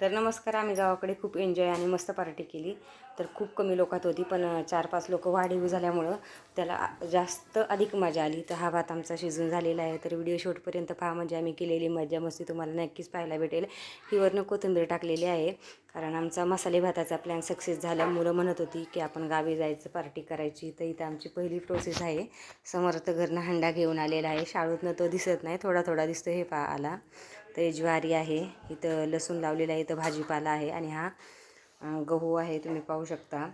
तर नमस्कार आम्ही गावाकडे खूप एन्जॉय आणि मस्त पार्टी केली. तर खूप कमी लोकात होती पण चार पाच लोक वाढीव झाल्यामुळं त्याला जास्त अधिक मजा आली. तर हा भात आमचा शिजून झालेला आहे. तर व्हिडिओ शूटपर्यंत पहा म्हणजे आम्ही केलेली मजा मस्ती तुम्हाला नक्कीच पाहायला भेटेल. ही वरनं कोथिंबीर टाकलेली आहे कारण आमचा मसाले भाताचा प्लॅन सक्सेस झाला. मुलं म्हणत होती की आपण गावी जायचं पार्टी करायची. तर इथं आमची पहिली प्रोसेस आहे. समर्थ घरनं हंडा घेऊन आलेला आहे. शाळूतनं तो दिसत नाही. थोडा थोडा दिसतो हे पहा आला. तर ज्वारी आहे इथं लसूण लावलेलं आहे इथं भाजीपाला आहे आणि हा गहू आहे तुम्ही पाहू शकता.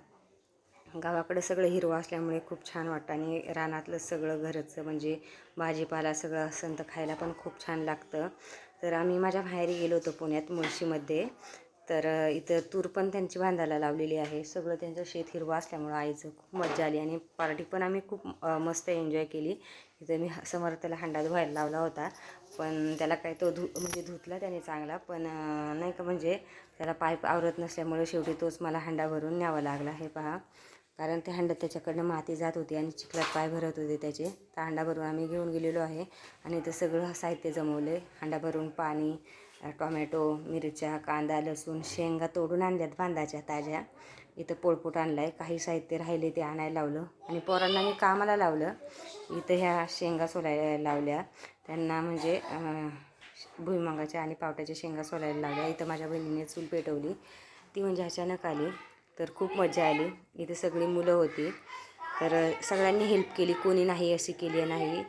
गावाकडं सगळं हिरवं असल्यामुळे खूप छान वाटतं आणि रानातलं सगळं घरचं म्हणजे भाजीपाला सगळं असं तर खायला पण खूप छान लागतं. तर आम्ही माझ्या बाहेर गेलो होतो पुण्यात मुळशीमध्ये. तर इथं तूर पण त्यांची बांधायला लावलेली आहे. सगळं त्यांचं शेत हिरवं असल्यामुळं आईचं खूप मजा आली आणि पार्टी पण आम्ही खूप मस्त एन्जॉय केली. इथं मी समर्थाला हंडा धुवायला लावला होता. पण त्याला काय तो धु म्हणजे धुतला त्याने चांगला. पण नाही का म्हणजे त्याला पाईप आवरत नसल्यामुळे शेवटी तोच मला हंडा भरून न्यावा लागला. हे पहा. कारण ते हंडा त्याच्याकडनं माती जात होती आणि चिखलात पाय भरत होते त्याचे. तर हंडा भरून आम्ही घेऊन गेलेलो आहे आणि ते सगळं साहित्य जमवले. हंडा भरून पाणी टोमॅटो मिरच्या कांदा लसूण शेंगा तोडून आणल्यात बांधाच्या ताज्या. इथं पोळपूट आणलं आहे काही साहित्य राहिले ते आणायला लावलं. आणि पोरांना मी कामाला लावलं. इथं ह्या शेंगा सोलायला लावल्या. त्यांना म्हणजे भुईमंगाच्या भुईमुगाच्या आणि पावट्याच्या शेंगा सोलायला लावल्या. इथं माझ्या बहिणीने चूल पेटवली. ती म्हणजे अचानक आली. तर खूप मजा आली. इथे सगळी मुलं होती. तर सगळ्यांनी हेल्प केली. कोणी नाही अशी केली नाही.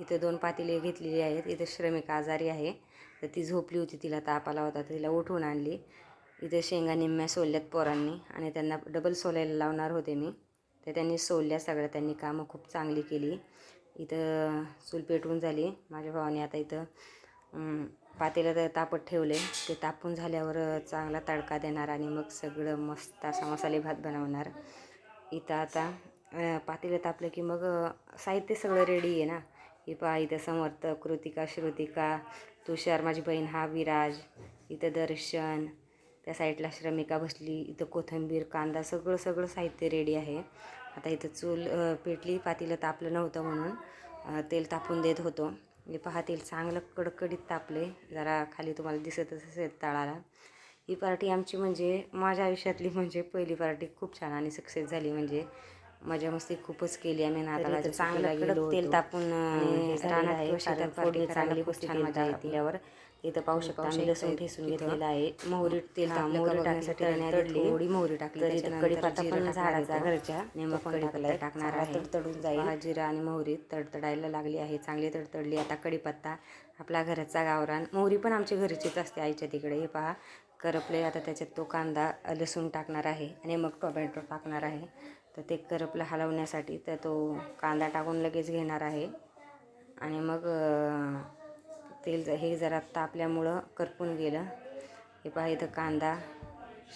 इथं दोन पातेले घेतलेली आहेत. इथं श्रमिक आजारी आहे. तर ती झोपली होती तिला ताप आला होता तर तिला उठवून आणली. इथं शेंगा निम्म्या सोलल्यात पोरांनी आणि त्यांना डबल सोलायला लावणार होते मी. तर त्यांनी सोलल्या सगळ्या त्यांनी कामं खूप चांगली केली. इथं चूल पेटवून झाली. माझ्या भावाने आता इथं पातेला तर तापत ठेवले. ते तापून झाल्यावर चांगला तडका देणार आणि मग सगळं मस्त असा मसाले भात बनवणार. इथं आता पातेलं तापलं की मग साहित्य सगळं रेडी आहे ना. ही पहा इथं समर्थ कृतिका श्रुतिका तुषार माझी बहीण हा विराज इथं दर्शन त्या साईडला श्रमिका बसली इथं कोथिंबीर कांदा सगळं सगळं साहित्य रेडी आहे. आता इथं चूल पेटली पातीलं तापलं नव्हतं म्हणून तेल तापून देत होतो. हे पहा तेल चांगलं कडकडीत तापले. जरा खाली तुम्हाला दिसतच असेल तळाला. ही पार्टी आमची म्हणजे माझ्या आयुष्यातली म्हणजे पहिली पार्टी खूप छान आणि सक्सेस झाली म्हणजे मजा मस्ती खूपच केली आम्ही नाताला चांगलं कडक तेल तापून रानात शेतात चांगली खूप छान मजा येते यावर इथं पाहू शकता आम्ही लसूण ठेसून घेतलेलं आहे. मोहरी तेल मोहरी टाकण्यासाठी थोडी मोहरी टाकली तर इथं कढीपत्ता पण झाडाचा घरच्या नेमक कढीपत्ता टाकणार आहे. तडतडून जाईल. जिरा आणि मोहरी तडतडायला लागली आहे. चांगली तडतडली. आता कढीपत्ता आपला घराचा गावरान. मोहरी पण आमच्या घरचीच असते आईच्या तिकडे. हे पहा करपले. आता त्याच्यात तो कांदा लसूण टाकणार आहे. आणि मग टोमॅटो टाकणार आहे. तर ते करपलं हलवण्यासाठी. तर तो कांदा टाकून लगेच घेणार आहे. आणि मग तेल हे जरा तापल्यामुळं करपून गेलं. हे पहा इथं कांदा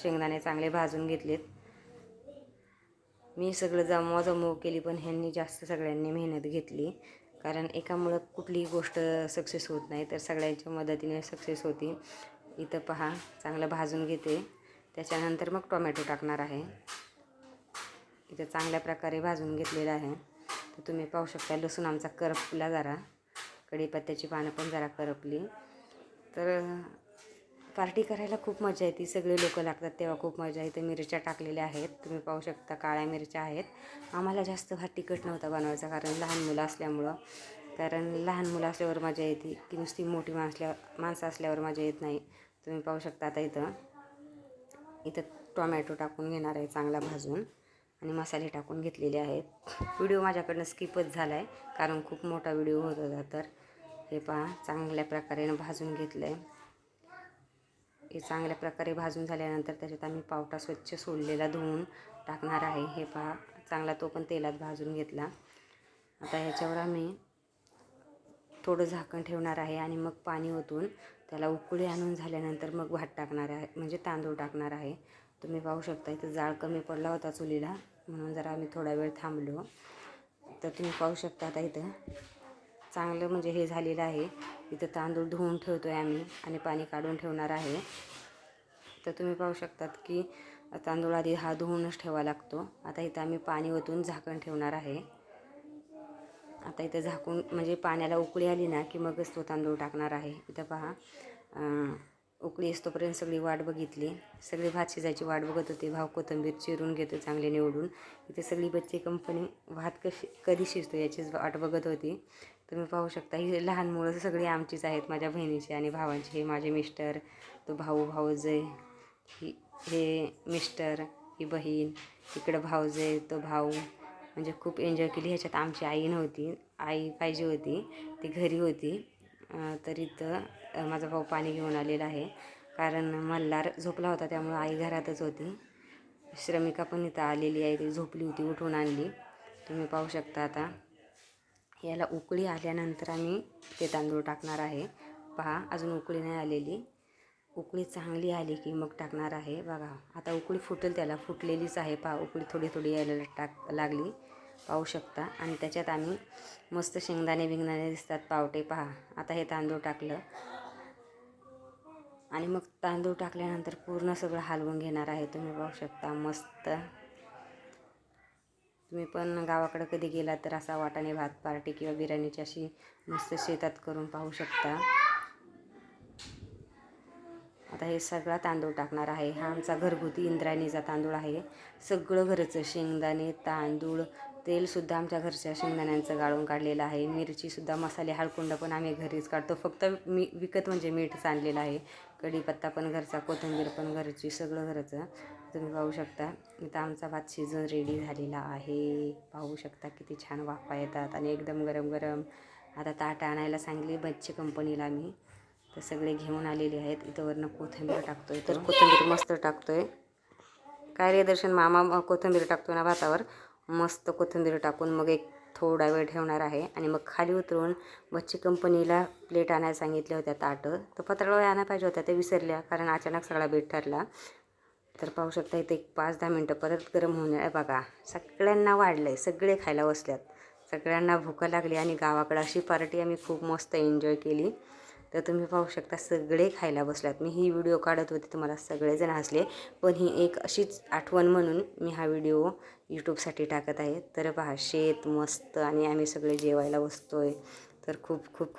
शेंगदाणे चांगले भाजून घेतलेत. मी सगळं जमवाजमव केली पण ह्यांनी जास्त सगळ्यांनी मेहनत घेतली. कारण एकामुळं कुठलीही गोष्ट सक्सेस होत नाही तर सगळ्यांच्या मदतीने सक्सेस होती. इथं पहा चांगलं भाजून घेते. त्याच्यानंतर मग टोमॅटो टाकणार आहे. इथं चांगल्या प्रकारे भाजून घेतलेलं आहे. तर तुम्ही पाहू शकता लसूण आमचा करपला जरा. कढीपत्त्याची पानं पण जरा करपली. तर पार्टी करायला खूप मजा येते. सगळे लोक लागतात तेव्हा खूप मजा येते. मिरच्या टाकलेल्या आहेत. तुम्ही पाहू शकता काळ्या मिरच्या आहेत. आम्हाला जास्त भात तिखट नव्हता बनवायचा कारण लहान मुलं असल्यामुळं. कारण लहान मुलं असल्यावर मजा येते. की नुसती मोठी माणसल्या माणसं असल्यावर मजा येत नाही. तुम्ही पाहू शकता आता इथं. इथं टोमॅटो टाकून घेणार आहे चांगला भाजून. आणि मसाले टाकून घेतलेले आहेत. व्हिडिओ माझ्याकडनं स्किपच झाला आहे कारण खूप मोठा व्हिडिओ होत होता. तर हे पहा चांगल्या प्रकारे भाजून घेतलं आहे हे चांगल्या प्रकारे भाजून झाल्यानंतर त्याच्यात आम्ही पावटा स्वच्छ सोडलेला धुवून टाकणार आहे. हे पहा चांगला तो पण तेलात भाजून घेतला. आता ह्याच्यावर आम्ही थोडं झाकण ठेवणार आहे आणि मग पाणी ओतून त्याला उकळी आणून झाल्यानंतर मग भात टाकणार आहे म्हणजे तांदूळ टाकणार आहे. तुम्ही पाहू शकता इथं जाळ कमी पडला होता चुलीला. म्हणून जरा आम्ही थोडा वेळ थांबलो. तर तुम्ही पाहू शकता आता इथं. चांगलं म्हणजे हे झालेलं आहे. इथं तांदूळ धुवून ठेवतो आहे आम्ही आणि पाणी काढून ठेवणार आहे. तर तुम्ही पाहू शकतात की तांदूळ आधी हा धुवूनच ठेवा लागतो. आता इथं आम्ही पाणी ओतून झाकण ठेवणार आहे. आता इथं झाकून म्हणजे पाण्याला उकळी आली ना की मगच तो तांदूळ टाकणार आहे. इथं पहा. उकळी असतोपर्यंत सगळी वाट बघितली. सगळी भात शिजायची वाट बघत होती. भाव कोथिंबीर चिरून घेतो चांगले निवडून. इथे सगळी बच्चे कंपनी भात कशी कधी शिजतो याचीच वाट बघत होती. तुम्ही पाहू शकता ही लहान मुलं सगळी आमचीच आहेत माझ्या बहिणीची आणि भावांची. हे माझे मिस्टर तो भाऊ भाऊजय ही हे मिस्टर ही बहीण इकडं भाऊजय तो भाऊ. म्हणजे खूप एन्जॉय केली. ह्याच्यात आमची आई नव्हती. आई पाहिजे होती. ती घरी होती. तरी तर माझा भाऊ पाणी घेऊन आलेला आहे. कारण मल्हार झोपला होता त्यामुळं आई घरातच होती. श्रमिका पण इथं आलेली आहे ती झोपली होती उठून आणली. तुम्ही पाहू शकता आता. याला उकळी आल्यानंतर आम्ही ते तांदूळ टाकणार आहे. पहा अजून उकळी नाही आलेली. उकळी चांगली आली की मग टाकणार आहे. बघा आता उकळी फुटेल त्याला. फुटलेलीच आहे पहा उकळी थोडी थोडी यायला टाक लागली. पाहू शकता. आणि त्याच्यात आम्ही मस्त शेंगदाणे बिंगदाणे दिसतात पावटे. पहा आता हे तांदूळ टाकलं. आणि मग तांदूळ टाकल्यानंतर पूर्ण सगळं हलवून घेणार आहे. तुम्ही पाहू शकता मस्त. तुम्ही पण गावाकडं कधी गेलात तर असा वाटाणे भात पार्टी किंवा बिर्याणीची अशी मस्त शेतात करून पाहू शकता. आता हे सगळा तांदूळ टाकणार आहे. हा आमचा घरगुती इंद्रायणीचा तांदूळ आहे. सगळं घरचं शेंगदाणे तांदूळ तेलसुद्धा आमच्या घरच्या शेंगदाण्यांचं गाळून काढलेलं आहे. मिरचीसुद्धा मसाले हळकुंड पण आम्ही घरीच काढतो. फक्त मी विकत म्हणजे मीठच आणलेलं आहे. कढीपत्ता पण घरचा कोथिंबीर पण घरची सगळं घरचं. तुम्ही पाहू शकता. इथं आमचा भात शिजून रेडी झालेला आहे. पाहू शकता किती छान वाफा येतात आणि एकदम गरम गरम. आता ताट आणायला सांगली बच्चे कंपनीला मी. तर सगळे घेऊन आलेले आहेत. इथं वरनं कोथिंबीर टाकतोय तर. कोथिंबीर मस्त टाकतोय. काय रे दर्शन मामा कोथिंबीर टाकतो ना भातावर? मस्त कोथिंबीर टाकून मग एक थोडा वेळ ठेवणार आहे. आणि मग खाली उतरून मच्छी कंपनीला प्लेट आणायला सांगितल्या होत्या ताटं. तर पत्रावळ्या आणायला पाहिजे होत्या ते विसरल्या. कारण अचानक सगळा बेट ठरला. तर पाहू शकता इथे एक पाच दहा मिनटं परत गरम होऊन आहे. बघा सगळ्यांना वाढलं आहे सगळे खायला बसल्यात. सगळ्यांना भूक लागली आणि गावाकडं अशी पार्टी आम्ही खूप मस्त एन्जॉय केली. तर तुम्ही पाहू शकता सगळे खायला बसल्यात मी ही व्हिडिओ काढत होते तुम्हाला सगळेजण हसले. पण ही एक अशीच आठवण म्हणून मी हा व्हिडिओ यूट्यूबसाठी टाकत आहे. तर पहा शेत मस्त आणि आम्ही सगळे जेवायला बसतो आहे तर खूप खूप